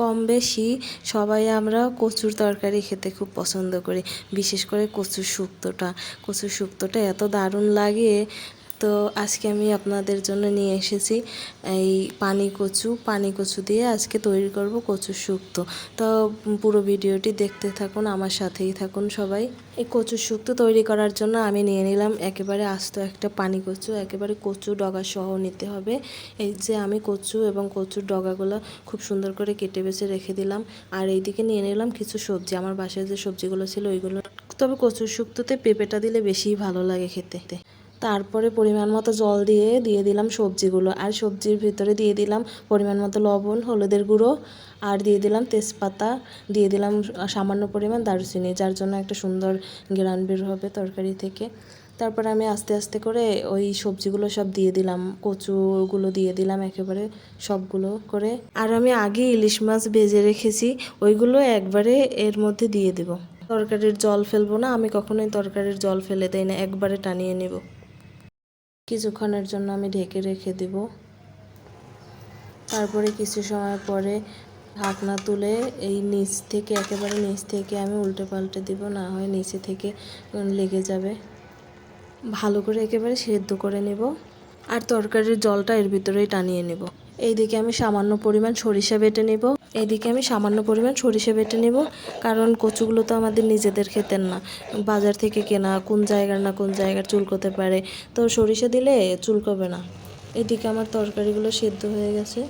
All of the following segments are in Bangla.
কম বেশি সবাই আমরা কচুর তরকারি খেতে খুব পছন্দ করি। বিশেষ করে কচুর শুক্তটা। কচুর শুক্তটা এত দারুণ লাগে তো আজকে আমি আপনাদের জন্য নিয়ে এসেছি এই পানি কচু। পানি কচু দিয়ে আজকে তৈরি করব কচু শুক্তো। তো পুরো ভিডিওটি দেখতে থাকুন, আমার সাথেই থাকুন সবাই। এই কচু শুক্তো তৈরি করার জন্য আমি নিয়ে নিলাম একেবারে আস্ত একটা পানি কচু, একেবারে কচু ডগা সহ নিতে হবে। এই যে আমি কচু এবং কচুর ডগাগুলো খুব সুন্দর করে কেটে বেছে রেখে দিলাম। আর এইদিকে নিয়ে নিলাম কিছু সবজি, আমার বাসায় যে সবজিগুলো ছিল ওইগুলো। তবে কচুর শুক্তোতে পেঁপেটা দিলে বেশিই ভালো লাগে খেতে। তারপরে পরিমাণ মতো জল দিয়ে দিয়ে দিলাম সবজিগুলো। আর সবজির ভিতরে দিয়ে দিলাম পরিমাণ মতো লবণ, হলুদের গুঁড়ো, আর দিয়ে দিলাম তেজপাতা, দিয়ে দিলাম সামান্য পরিমাণ দারুচিনি, যার জন্য একটা সুন্দর গ্রান বের হবে তরকারি থেকে। তারপর আমি আস্তে আস্তে করে ওই সবজিগুলো সব দিয়ে দিলাম, কচুগুলো দিয়ে দিলাম একেবারে সবগুলো করে। আর আমি আগে ইলিশ মাছ ভেজে রেখেছি, ওইগুলো একবারে এর মধ্যে দিয়ে দেব। তরকারির জল ফেলব না, আমি কখনোই তরকারির জল ফেলে দেই না, একবারে টানিয়ে নেব। কিছুক্ষণের জন্য আমি ঢেকে রেখে দেব। তারপরে কিছু সময় পরে ঢাকনা তুলে এই নিচ থেকে, একেবারে নিচ থেকে আমি উল্টে পাল্টে দিব, না হয় নিচে থেকে লেগে যাবে। ভালো করে একেবারে সেদ্ধ করে নেব আর তরকারির জলটা এর ভিতরেই টানিয়ে নেব। এইদিকে আমি সামান্য পরিমাণ সরিষা বেটে নেব। এইদিকে আমি সামান্য পরিমাণ সরিষা বেটে নেব, কারণ কচুগুলো তো আমাদের নিজেদের খেতেন না। বাজার থেকে কেনা, কোন জায়গার না কোন জায়গার চুলকোতে পারে। তো সরিষা দিলে চুলকবে না। এদিকে আমার তরকারিগুলো সেদ্ধ হয়ে গেছে।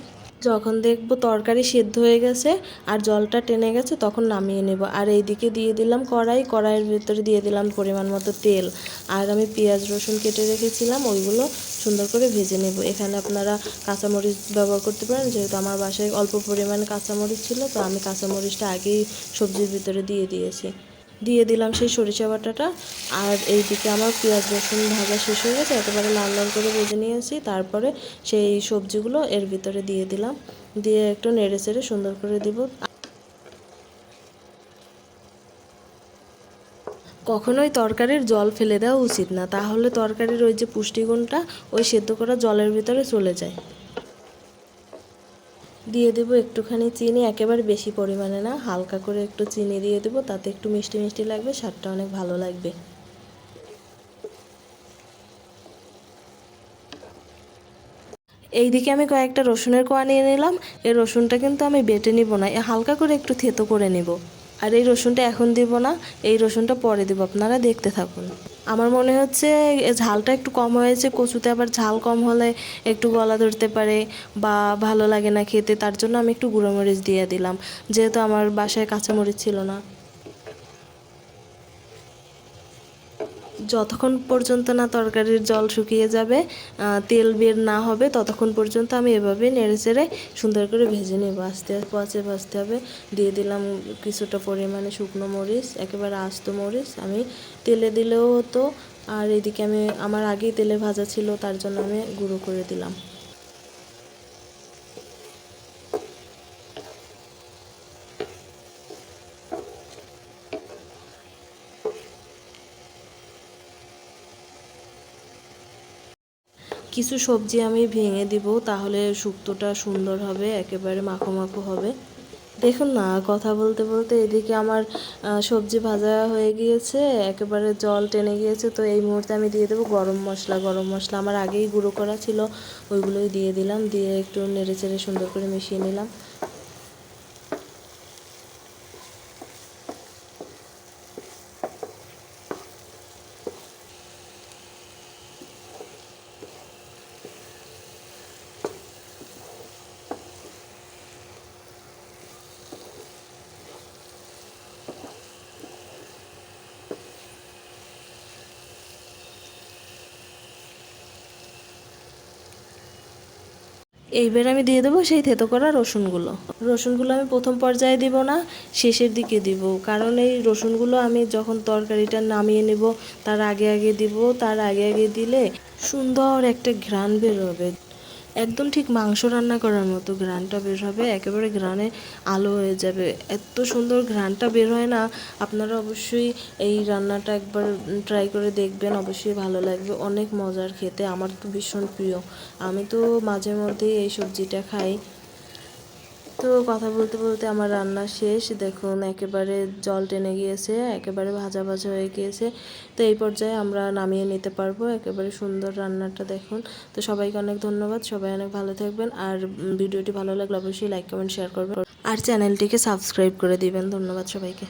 যখন দেখব তরকারি সেদ্ধ হয়ে গেছে আর জলটা টেনে গেছে, তখন নামিয়ে নেব। আর এইদিকে দিয়ে দিলাম কড়াই, কড়াইয়ের ভিতরে দিয়ে দিলাম পরিমাণ মতো তেল। আর আমি পেঁয়াজ রসুন কেটে রেখেছিলাম, ওইগুলো সুন্দর করে ভেজে নেব। এখানে আপনারা কাঁচামরিচ ব্যবহার করতে পারেন, যেহেতু আমার বাসায় অল্প পরিমাণে কাঁচামরিচ ছিল, তো আমি কাঁচামরিচটা আগেই সবজির ভিতরে দিয়ে দিয়েছি। দিয়ে দিলাম সেই সরিষা বাটাটা। আর এইদিকে আমার পেঁয়াজ, রসুন ভাজা শেষ হয়ে গেছে, একেবারে লাল লাল করে ভেজে নিয়েছি তারপরে সেই সবজিগুলো এর ভিতরে দিয়ে দিলাম। দিয়ে একটু নেড়ে চেড়ে সুন্দর করে দিব। কখনোই তরকারির জল ফেলে দেওয়া উচিত না। তাহলে তরকারির ওই যে পুষ্টিগুণটা, ওই সেদ্ধ করা জলের ভিতরে চলে যায়। দিয়ে দেবো একটুখানি চিনি, একেবারে বেশি পরিমাণে না, হালকা করে একটু চিনি দিয়ে দেবো, তাতে একটু মিষ্টি মিষ্টি লাগবে, স্বাদটা অনেক ভালো লাগবে। এইদিকে আমি কয়েকটা রসুনের কোয়া নিয়ে নিলাম, এই রসুনটা কিন্তু আমি বেটে নিব না হালকা করে একটু থেতো করে নেব। আর এই রসুনটা এখন দিব না, এই রসুনটা পরে দেবো, আপনারা দেখতে থাকুন। আমার মনে হচ্ছে ঝালটা একটু কম হয়েছে, কচুতে আবার ঝাল কম হলে একটু গলা ধরতে পারে বা ভালো লাগে না খেতে, তার জন্য আমি একটু গুঁড়ো মরিচ দিয়ে দিলাম, যেহেতু আমার বাসায় কাঁচামরিচ ছিল না। যতক্ষণ পর্যন্ত না তরকারির জল শুকিয়ে যাবে তেল বের না হবে, ততক্ষণ পর্যন্ত আমি এভাবে নেড়ে চেড়ে সুন্দর করে ভেজে নেব। আস্তে পচে ভাজতে হবে। দিয়ে দিলাম কিছুটা পরিমাণে শুকনো মরিচ, একেবারে আস্ত মরিচ। আমি তেলে দিলেও হতো, আর এদিকে আমি, আমার আগেই তেলে ভাজা ছিল, তার জন্য আমি গুঁড়ো করে দিলাম। কিছু সবজি আমি ভেঙে দিব, তাহলে শুক্তোটা সুন্দর হবে, একেবারে মাখো মাখো হবে। দেখুন না, কথা বলতে বলতে এদিকে আমার সবজি ভাজা হয়ে গিয়েছে, একেবারে জল টেনে গিয়েছে, তো এই মুহূর্তে আমি দিয়ে দেবো গরম মশলা। গরম মশলা আমার আগেই গুঁড়ো করা ছিল, ওইগুলোই দিয়ে দিলাম, দিয়ে একটু নেড়ে চেড়ে সুন্দর করে মিশিয়ে নিলাম। এইবার আমি দিয়ে দেবো সেই থেতো করা রসুনগুলো। রসুনগুলো আমি প্রথম পর্যায়ে দিব না, শেষের দিকে দিব। কারণ এই রসুনগুলো আমি যখন তরকারিটা নামিয়ে নেব, তার আগে আগে দিব, তার আগে আগে দিলে সুন্দর একটা ঘ্রাণ বের হবে একদম ঠিক মাংস রান্না করার মতো ঘ্রাণটা বের হবে, একেবারে ঘ্রাণে আলো হয়ে যাবে। এত সুন্দর ঘ্রাণটা বের হয় না, আপনারা অবশ্যই এই রান্নাটা একবার ট্রাই করে দেখবেন, অবশ্যই ভালো লাগবে, অনেক মজার খেতে, আমার তো ভীষণ প্রিয়। আমি তো মাঝে মধ্যেই এই সবজিটা খাই। তো কথা বলতে বলতে আমার রান্না শেষ। দেখুন, একেবারে জল টেনে গিয়েছে, একেবারে ভাজা ভাজা হয়ে গিয়েছে। তো এই পর্যায়ে আমরা নামিয়ে নিতে পারব একেবারে সুন্দর রান্নাটা, দেখুন। তো সবাইকে অনেক ধন্যবাদ, সবাই অনেক ভালো থাকবেন। আর ভিডিওটি ভালো লাগলে অবশ্যই লাইক, কমেন্ট, শেয়ার করবেন। আর চ্যানেলটিকে সাবস্ক্রাইব করে দিবেন। ধন্যবাদ সবাইকে।